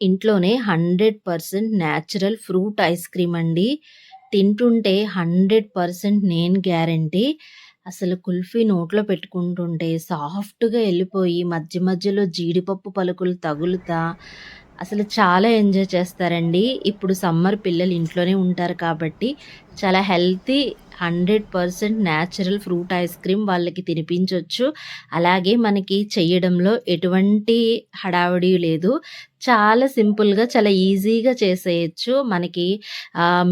ఇంట్లోనే 100% natural fruit ice cream అండి. తింటుంటే 100% నేను గ్యారంటీ. అసలు కుల్ఫీ నోట్లో పెట్టుకుంటుంటే సాఫ్ట్‌గా వెళ్ళిపోయి మధ్య మధ్యలో జీడిపప్పు పలుకులు తగులుతా అసలు చాలా ఎంజాయ్ చేస్తారండి. ఇప్పుడు సమ్మర్ పిల్లలు ఇంట్లోనే ఉంటారు కాబట్టి చాలా healthy 100% natural fruit ice cream వాళ్ళకి తినిపించవచ్చు అలాగే మనకి చేయడంలో ఎటువంటి హడావిడి లేదు. చాలా సింపుల్‌గా చాలా ఈజీగా చేసేయొచ్చు. మనకి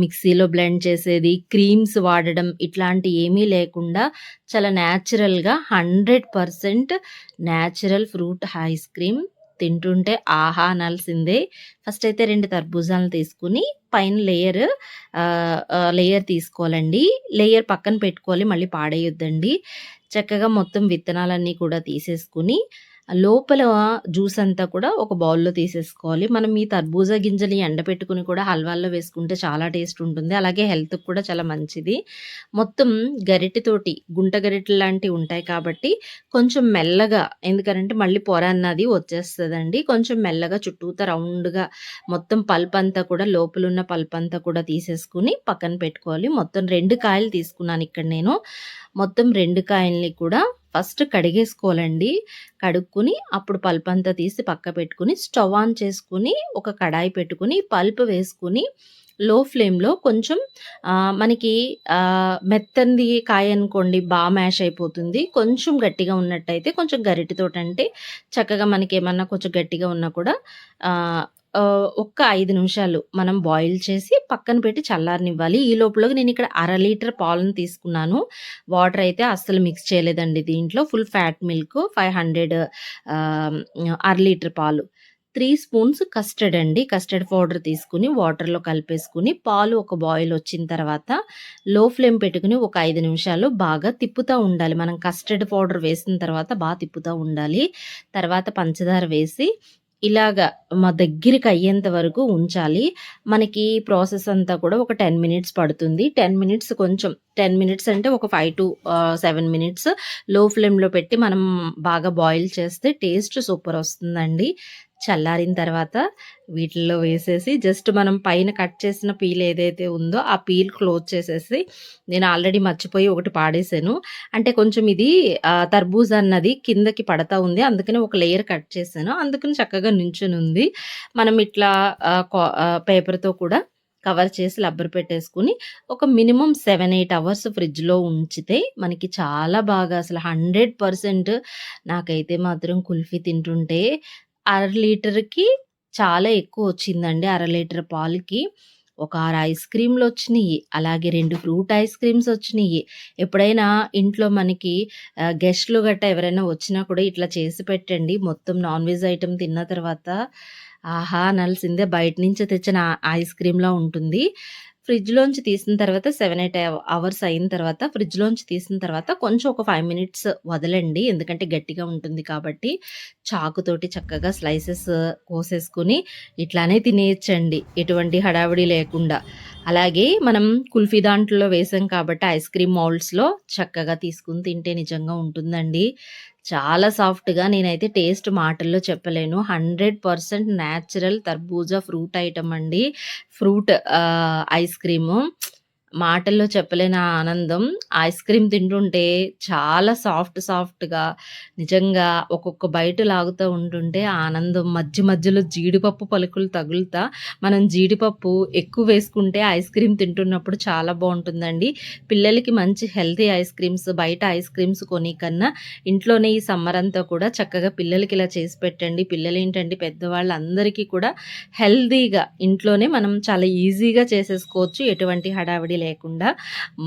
మిక్సీలో బ్లెండ్ చేసేది, క్రీమ్స్ వాడడం ఇట్లాంటి ఏమీ లేకుండా చాలా న్యాచురల్‌గా 100% న్యాచురల్ ఫ్రూట్ ఐస్ క్రీమ్ తింటుంటే ఆహా! అనాల్సిందే. ఫస్ట్ అయితే రెండు తర్బూజాలను తీసుకొని పైన లేయర్ లేయర్ తీసుకోవాలండి. లేయర్ పక్కన పెట్టుకోవాలి. మళ్ళీ పాడేయొద్దండి. చక్కగా మొత్తం విత్తనాలన్నీ కూడా తీసేసుకొని లోపల జ్యూస్ అంతా కూడా ఒక బౌల్‌లో తీసేసుకోవాలి. మనం ఈ తర్బూజా గింజలు ఎండబెట్టుకుని కూడా హల్వాల్లో వేసుకుంటే చాలా టేస్ట్ ఉంటుంది. అలాగే హెల్త్‌కి కూడా చాలా మంచిది. మొత్తం గరిటెతోటి గుంట గరిటెలు లాంటివి ఉంటాయి కాబట్టి కొంచెం మెల్లగా ఎందుకంటే మళ్ళీ పొర అన్నది వచ్చేస్తుందండి కొంచెం మెల్లగా చుట్టూత రౌండ్‌గా మొత్తం పల్ప్ అంతా కూడా లోపలున్న పల్ప్ అంతా కూడా తీసేసుకొని పక్కన పెట్టుకోవాలి. మొత్తం రెండు కాయలు తీసుకున్నాను ఇక్కడ నేను. మొత్తం రెండు కాయల్ని కూడా ఫస్ట్ కడిగేసుకోవాలండి. కడుక్కుని అప్పుడు పల్ప్ అంతా తీసి పక్క పెట్టుకొని స్టవ్ ఆన్ చేసుకొని ఒక కడాయి పెట్టుకుని పల్ప్ వేసుకొని లో ఫ్లేమ్‌లో కొంచెం మనకి మెత్తంది కాయ అనుకోండి బాగా మ్యాష్ అయిపోతుంది. కొంచెం గట్టిగా ఉన్నట్టయితే కొంచెం గరిటెతోటంటే చక్కగా మనకేమన్నా కొంచెం గట్టిగా ఉన్నా కూడా ఒక్క ఐదు నిమిషాలు మనం బాయిల్ చేసి పక్కన పెట్టి చల్లారనివ్వాలి. ఈ లోపల నేను ఇక్కడ అర లీటర్ పాలను తీసుకున్నాను. వాటర్ అయితే అస్సలు మిక్స్ చేయలేదండి దీంట్లో. Full fat milk five hundred అర లీటర్ పాలు. త్రీ స్పూన్స్ కస్టర్డ్ అండి. కస్టర్డ్ పౌడర్ తీసుకొని వాటర్‌లో కలిపేసుకొని పాలు ఒక బాయిల్ వచ్చిన తర్వాత లో ఫ్లేమ్ పెట్టుకుని ఒక ఐదు నిమిషాలు బాగా తిప్పుతూ ఉండాలి. మనం కస్టర్డ్ పౌడర్ వేసిన తర్వాత బాగా తిప్పుతూ ఉండాలి. తర్వాత పంచదార వేసి ఇలాగా మా దగ్గరికి అయ్యేంత వరకు ఉంచాలి. మనకి ప్రాసెస్ అంతా కూడా ఒక 10 మినిట్స్ పడుతుంది. 10 మినిట్స్ కొంచెం 10 మినిట్స్ అంటే ఒక ఫైవ్ టు సెవెన్ మినిట్స్లో ఫ్లేమ్‌లో పెట్టి మనం బాగా బాయిల్ చేస్తే టేస్ట్ సూపర్ వస్తుందండి. చల్లారిన తర్వాత వీటిల్లో వేసేసి జస్ట్ మనం పైన కట్ చేసిన పీల్ ఏదైతే ఉందో ఆ పీల్ క్లోజ్ చేసేసి నేను ఆల్రెడీ మర్చిపోయి ఒకటి పాడేసాను. అంటే కొంచెం ఇది తర్బూజ్ అన్నది కిందకి పడతా ఉంది. అందుకని ఒక లేయర్ కట్ చేశాను. అందుకని చక్కగా నించొనుంది. మనం ఇట్లా కా పేపర్‌తో కూడా కవర్ చేసి లబ్బర్ పెట్టేసుకొని ఒక మినిమమ్ 7, 8 అవర్స్ ఫ్రిడ్జ్‌లో ఉంచితే మనకి చాలా బాగా అసలు 100% నాకైతే మాత్రం కుల్ఫీ తింటుంటే అర లీటర్‌కి చాలా ఎక్కువ వచ్చిందండి అర లీటర్ పాలకి ఒక ఆరు ఐస్ క్రీమ్లు వచ్చినాయి అలాగే రెండు ఫ్రూట్ ఐస్ క్రీమ్స్ వచ్చినాయి ఎప్పుడైనా ఇంట్లో మనకి గెస్ట్‌లు గట్టా ఎవరైనా వచ్చినా కూడా ఇట్లా చేసి పెట్టండి. మొత్తం నాన్ వెజ్ ఐటెమ్ తిన్న తర్వాత ఆహా! అనాల్సిందే. బయట నుంచి తెచ్చిన ఐస్ క్రీమ్‌లా ఉంటుంది. ఫ్రిడ్జ్‌లోంచి తీసిన తర్వాత సెవెన్ ఎయిట్ అవర్స్ అయిన తర్వాత ఫ్రిడ్జ్‌లోంచి తీసిన తర్వాత కొంచెం ఒక ఫైవ్ మినిట్స్ వదలండి. ఎందుకంటే గట్టిగా ఉంటుంది కాబట్టి. చాకుతోటి చక్కగా స్లైసెస్ కోసేసుకొని ఇట్లానే తినేయచ్చండి ఎటువంటి హడావిడి లేకుండా. అలాగే మనం కుల్ఫీ దాంట్లో వేసాం కాబట్టి ఐస్ క్రీమ్ మౌల్డ్స్‌లో చక్కగా తీసుకుని తింటే నిజంగా ఉంటుందండి. చాలా సాఫ్ట్‌గా నేనైతే టేస్ట్ మాటల్లో చెప్పలేను. 100% న్యాచురల్ తర్బూజా ఫ్రూట్ ఐటమ్ అండి. Fruit ice cream. మాటల్లో చెప్పలేని ఆనందం. ఐస్ క్రీమ్ తింటుంటే చాలా సాఫ్ట్ సాఫ్ట్‌గా నిజంగా ఒక్కొక్క బయట లాగుతూ ఉంటుంటే ఆనందం మధ్య మధ్యలో జీడిపప్పు పలుకులు తగులుతా మనం జీడిపప్పు ఎక్కువ వేసుకుంటే ఐస్ క్రీమ్ తింటున్నప్పుడు చాలా బాగుంటుందండి పిల్లలకి మంచి హెల్తీ ఐస్ క్రీమ్స్ బయట ఐస్ క్రీమ్స్ కొని కన్నా ఇంట్లోనే ఈ సమ్మర్ అంతా కూడా చక్కగా పిల్లలకి ఇలా చేసి పెట్టండి. పిల్లలేంటంటే పెద్దవాళ్ళందరికీ కూడా హెల్తీగా ఇంట్లోనే మనం చాలా ఈజీగా చేసేసుకోవచ్చు. ఎటువంటి హడావిడి లేకుండా.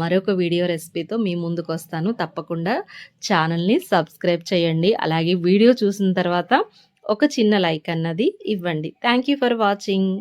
మరొక వీడియో రెసిపీతో మీ ముందుకొస్తాను. తప్పకుండా ఛానల్‌ని సబ్స్క్రైబ్ చేయండి. అలాగే వీడియో చూసిన తర్వాత ఒక చిన్న లైక్ అన్నది ఇవ్వండి. Thank you for watching.